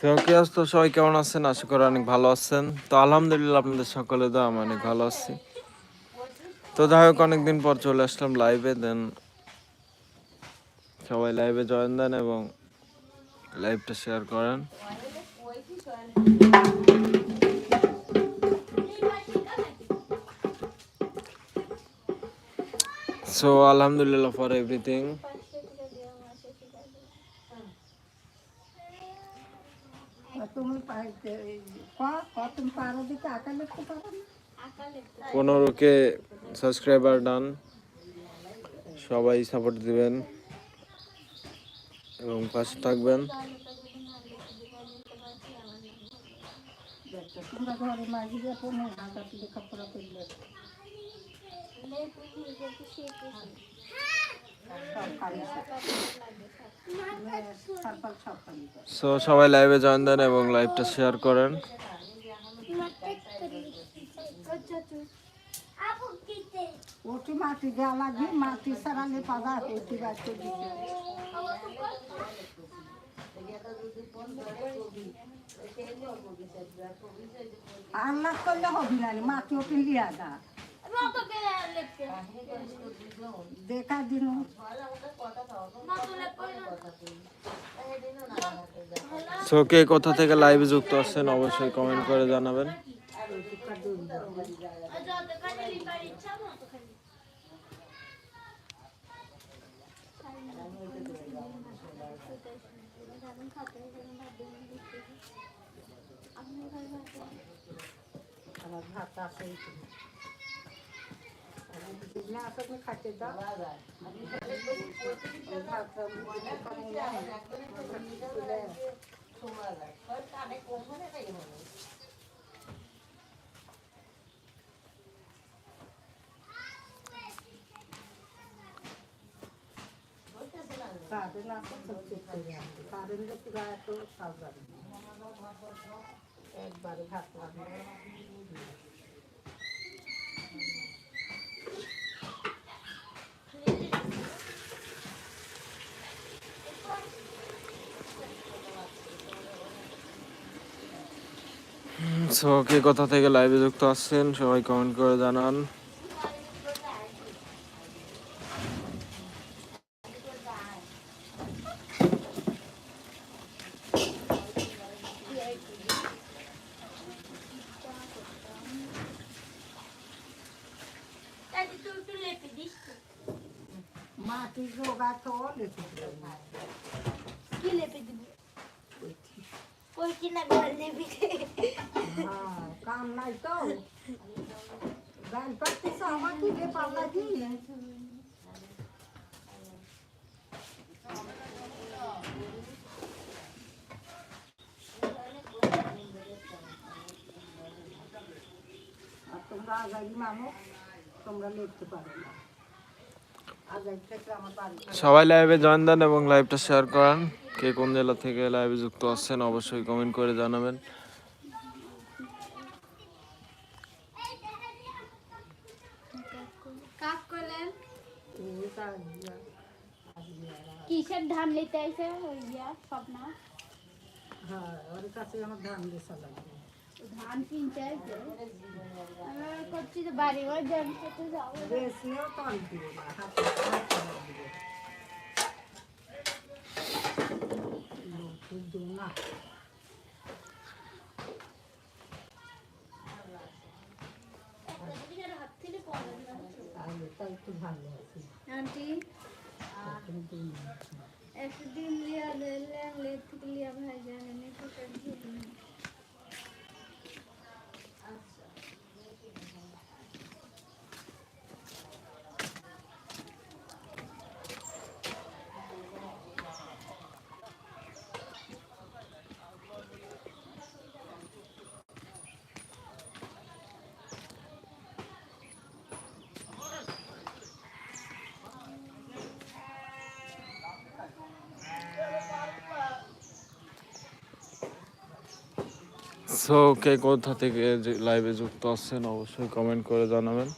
কি সবাই কেমন আছেন? আশা করি অনেক ভালো আছেন। তো আলহামদুলিল্লাহ আপনাদের সকলে তো আমি অনেক ভালো আছি। তো যাই হোক, অনেকদিন পর চলে আসলাম লাইভে দেন সবাই লাইভে জয়েন দেন এবং লাইভটা শেয়ার করেন। সো আলহামদুলিল্লাহ ফর এভরিথিং তুমি পাইতে ক- ক তুমি পারো দিতে আঁকা লিখতে পারো না। পনেরো কে সাবস্ক্রাইবার ডান। সবাই সাপোর্ট দিবেন। এবং পাশে থাকবেন। তোমরা সো সবাই লাইভে জয়েন দেন এবং লাইভটা শেয়ার করেন। আল্লাহ করলে হবি না মাটি ওটি লিয়া দা। দেখা দিন সো কে কোথা থেকে লাইভে যুক্ত আছেন অবশ্যই কমেন্ট করে জানাবেন। আমার ভাত আছে খাতে দাও। কারেন্ট আছে সবচেয়ে কারেন্ট পুরো এত সাবধান একবারে ভাত সো কে কোথা থেকে লাইভে যুক্ত আছেন সবাই কমেন্ট করে জানান। কইছি না লেপে হ্যাঁ কাম নাই তো পাচ্ছিস আমার কি রে পাল্লা তোমরা তোমরা লিখতে পারো না বাড়ি সবাই লাইভে জয়েন দেন এবং লাইভটা শেয়ার করেন। কে কোন জেলা থেকে লাইভে যুক্ত আছেন অবশ্যই কমেন্ট করে জানাবেন। কিসের ধান নিতে আইছে? ওই ইয়া স্বপ্ন। হ্যাঁ ওর কাছে আমার ধান ধান কিনতে আইছে? আমরা করছি যে বাড়ি ঘর ধান খেতে যাব। বেশিও তল দিবে না হাতে হাতে দিবে লোক দিও না তাহলে তাই একটু ভালো আছে আন্টি একদিন লিয়া লেলে লেট থেকে লিয়া ভাই জানে সো কে কোথা থেকে লাইভে যুক্ত আছেন অবশ্যই কমেন্ট করে জানাবেন।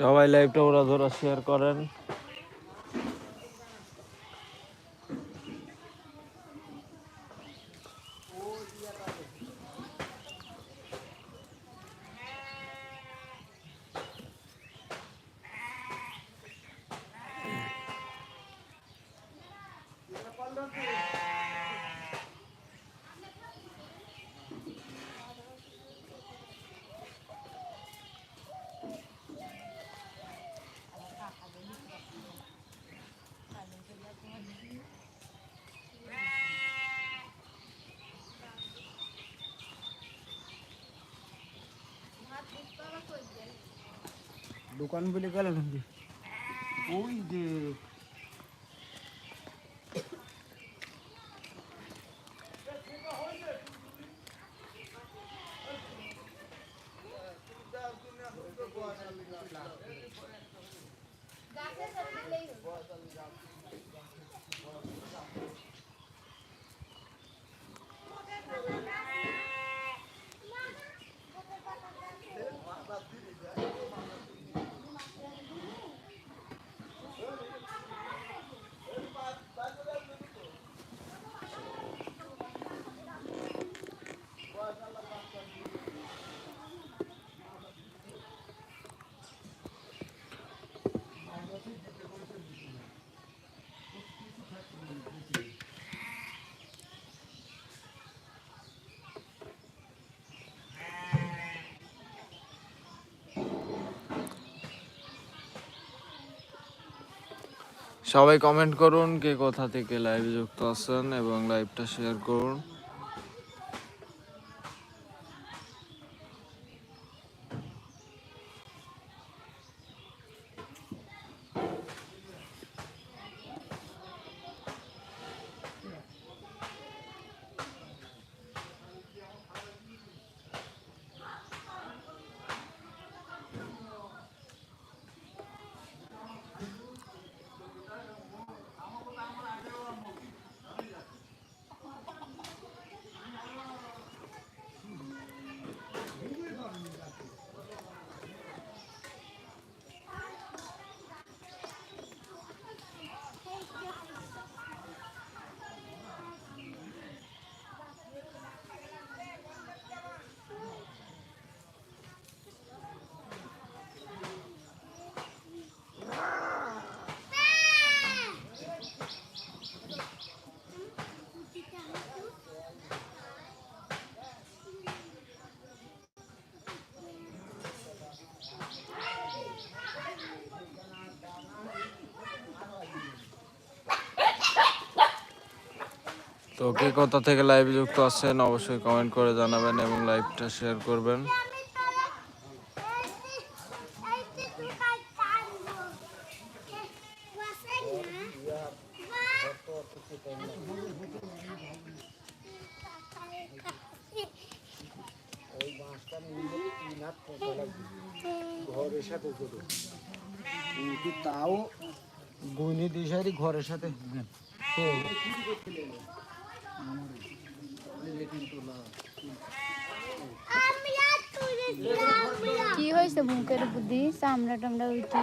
সবাই লাইভটা ওরা ধরা শেয়ার করেন। দোকান বলে গেল নাকি ওই যে সবাই কমেন্ট করুন কে কোথা থেকে লাইভে যুক্ত আছেন এবং লাইভটা শেয়ার করুন। তো কে কোথা থেকে লাইভে যুক্ত আছেন অবশ্যই কমেন্ট করে জানাবেন এবং লাইভটা শেয়ার করবেন। ঘরের সাথে কিন্তু তাও গুনি দিশারি ঘরের সাথে। কি হয়েছে বুকের বুদ্ধি? চামড়া টামড়া উঠি।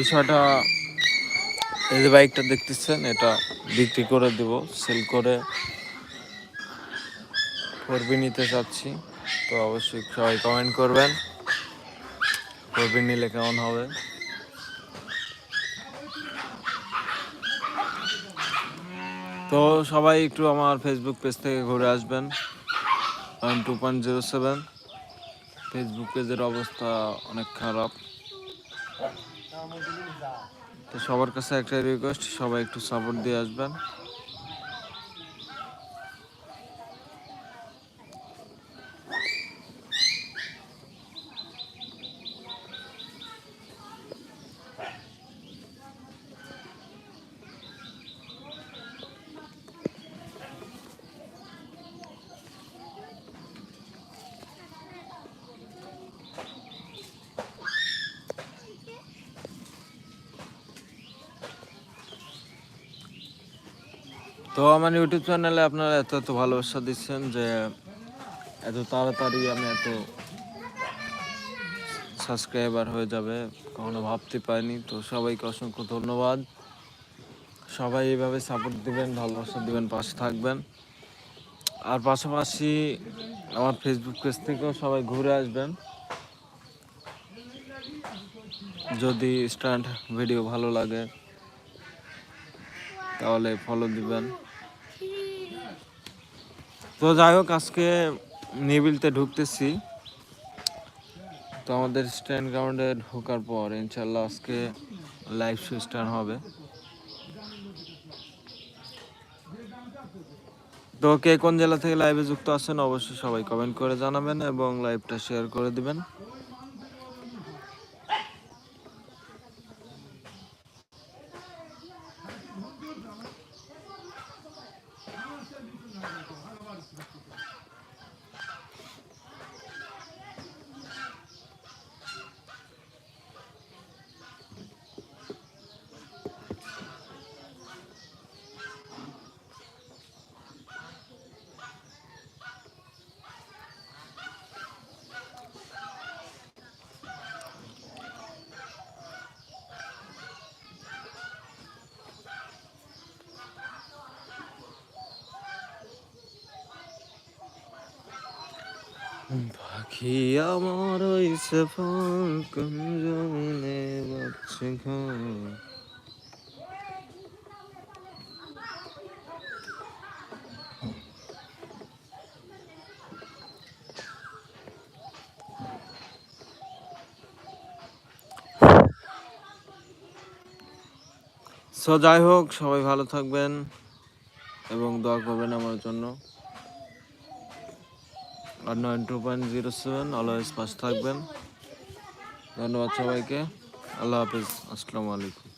বিষয়টা এই যে বাইকটা দেখতেছেন, এটা বিক্রি করে দিব, সেল করে ফোরবি নিতে চাচ্ছি, তো অবশ্যই সবাই কমেন্ট করবেন প্রবীণ নিলে কেমন হবে? তো সবাই একটু আমার ফেসবুক পেজ থেকে ঘুরে আসবেন one two point zero seven Facebook পেজের অবস্থা অনেক খারাপ। তো সবার কাছে একটা রিকোয়েস্ট সবাই একটু সাপোর্ট দিয়ে আসবেন। তো আমার ইউটিউব চ্যানেলে আপনারা এত এত ভালোবাসা দিচ্ছেন যে এত তাড়াতাড়ি আমি এত সাবস্ক্রাইবার হয়ে যাবে, কখনো ভাবতে পারিনি। তো সবাইকে অসংখ্য ধন্যবাদ। সবাই এইভাবে সাপোর্ট দিবেন, ভালোবাসা দিবেন, পাশে থাকবেন। আর পাশাপাশি আমার ফেসবুক পেজ থেকেও সবাই ঘুরে আসবেন। যদি স্ট্যান্ড ভিডিও ভালো লাগে, তাহলে ফলো দিবেন। তো যাই হোক, আজকে নিবিলতে ঢুকতেছি। তো আমাদের স্ট্যান্ড গ্রাউন্ডে ঢোকার পর ইনশাল্লাহ আজকে লাইভ শো স্টার্ট হবে। তো কে কোন জেলা থেকে লাইভে যুক্ত আছেন, অবশ্যই সবাই কমেন্ট করে জানাবেন এবং লাইভটা শেয়ার করে দিবেন। পাখি আমার ওই সফল কুঞ্জনে ঘর সো যাই হোক, সবাই ভালো থাকবেন এবং দোয়া করবেন আমার জন্য। আর nine two point zero seven always পাশে থাকবেন। ধন্যবাদ সবাইকে। আল্লাহ হাফিজ। আসসালামু আলাইকুম।